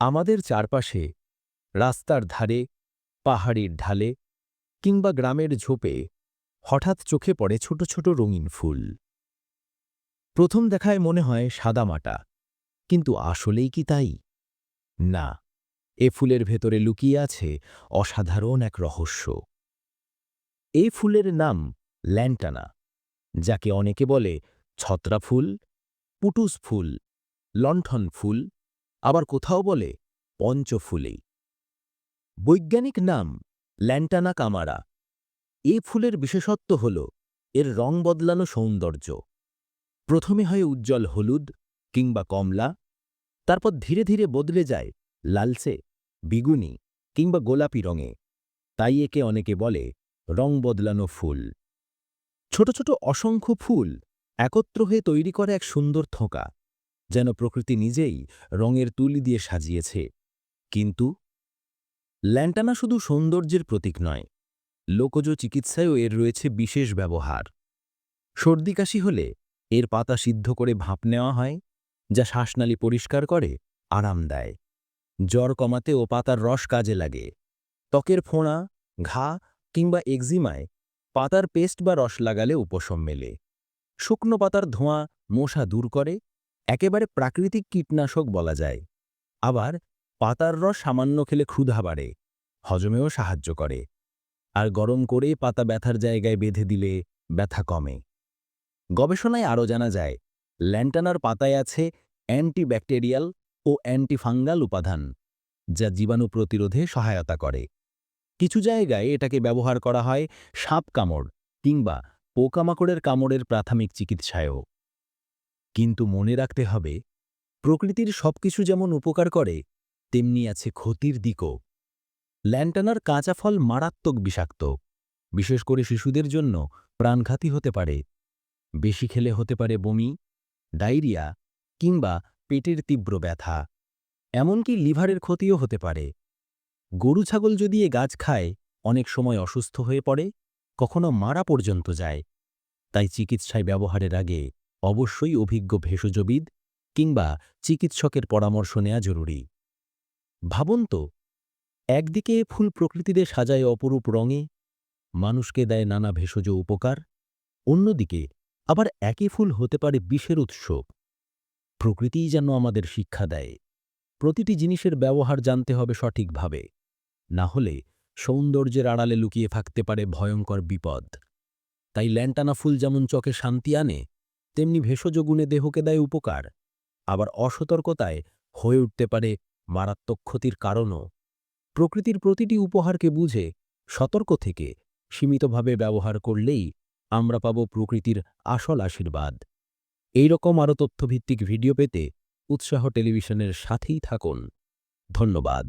আমাদের চারপাশে, রাস্তার ধারে, পাহাড়ির ঢালে, কিংবা গ্রামের ঝোপে, হঠাৎ চোখে পড়ে ছোট ছোট রঙিন ফুল। প্রথম দেখায় মনে হয় সাদামাটা কিন্তু আসলেই কি তাই? না, এ ফুলের ভেতরে লুকিয়ে আছে অসাধারণ এক রহস্য। এই ফুলের নাম ল্যান্টানা, যাকে অনেকে বলে ছত্রা ফুল পুটুস ফুল, লণ্ঠন ফুল আবার কোথাও বলে পঞ্চফুলেই। বৈজ্ঞানিক নাম ল্যান্টানা কামারা। এ ফুলের বিশেষত্ব হল এর রং বদলানো সৌন্দর্য। প্রথমে হয় উজ্জ্বল হলুদ কিংবা কমলা, তারপর ধীরে ধীরে বদলে যায় লালচে, বিগুনি কিংবা গোলাপি রঙে। তাই একে অনেকে বলে রং বদলানো ফুল। ছোট ছোট অসংখ্য ফুল একত্র হয়ে তৈরি করে এক সুন্দর থোকা। যেন প্রকৃতি নিজেই রঙের তুলি দিয়ে সাজিয়েছে। কিন্তু ল্যান্টানা শুধু সৌন্দর্যের প্রতীক নয়, লোকজ চিকিৎসায়ও এর রয়েছে বিশেষ ব্যবহার। সর্দি কাশি হলে এর পাতা সিদ্ধ করে ভাপ নেওয়া হয়, যা শ্বাসনালী পরিষ্কার করে, আরাম দেয়। জ্বর কমাতে ও পাতার রস কাজে লাগে। ত্বকের ফোঁড়া, ঘা কিংবা এক্সিমায় পাতার পেস্ট বা রস লাগালে উপশম মেলে। শুকনো পাতার ধোঁয়া মশা দূর করে একেবারে প্রাকৃতিক কীটনাশক বলা যায়। আবার পাতার রস সামান্য খেলে ক্ষুধা বাড়ে, হজমেও সাহায্য করে। আর গরম করে পাতা ব্যথার জায়গায় বেঁধে দিলে ব্যথা কমে। গবেষণায় আরও জানা যায়, ল্যান্টানার পাতায় আছে অ্যান্টিব্যাকটেরিয়াল ও অ্যান্টিফাঙ্গাল উপাদান, যা জীবাণু প্রতিরোধে সহায়তা করে। কিছু জায়গায় এটাকে ব্যবহার করা হয় সাপ কামড় কিংবা পোকামাকড়ের কামড়ের প্রাথমিক চিকিৎসায়ও। কিন্তু মনে রাখতে হবে, প্রকৃতির সবকিছু যেমন উপকার করে, তেমনি আছে ক্ষতির দিকও। ল্যান্টানার কাঁচা ফল মারাত্মক বিষাক্ত, বিশেষ করে শিশুদের জন্য প্রাণঘাতী হতে পারে। বেশি খেলে হতে পারে বমি, ডায়রিয়া কিংবা পেটের তীব্র ব্যথা। এমনকি লিভারের ক্ষতিও হতে পারে। গরু ছাগল যদি এ গাছ খায়, অনেক সময় অসুস্থ হয়ে পড়ে, কখনো মারা পর্যন্ত যায়। তাই চিকিৎসায় ব্যবহারের আগে অবশ্যই অভিজ্ঞ ভেষজবিদ কিংবা চিকিৎসকের পরামর্শ নেওয়া জরুরি। ভাবুন তো, একদিকে ফুল প্রকৃতিতে সাজায় অপরূপ রঙে মানুষকে দেয় নানা ভেষজ উপকার, অন্যদিকে আবার একই ফুল হতে পারে বিষের উৎস। প্রকৃতিই যেন আমাদের শিক্ষা দেয়। প্রতিটি জিনিসের ব্যবহার জানতে হবে সঠিকভাবে, না হলে সৌন্দর্যের আড়ালে লুকিয়ে থাকতে পারে ভয়ঙ্কর বিপদ। তাই ল্যান্টানা ফুল যেমন চকে শান্তি আনে তেমনি ভেষজ গুণে দেহকে দেয় উপকার, আবার অসতর্কতায় হয়ে উঠতে পারে মারাত্মক ক্ষতির কারণও। প্রকৃতির প্রতিটি উপহারকে বুঝে সতর্ক থেকে সীমিতভাবে ব্যবহার করলেই আমরা পাব প্রকৃতির আসল আশীর্বাদ। এই রকম আরও তথ্যভিত্তিক ভিডিও পেতে উৎসাহ টেলিভিশনের সাথেই থাকুন। ধন্যবাদ।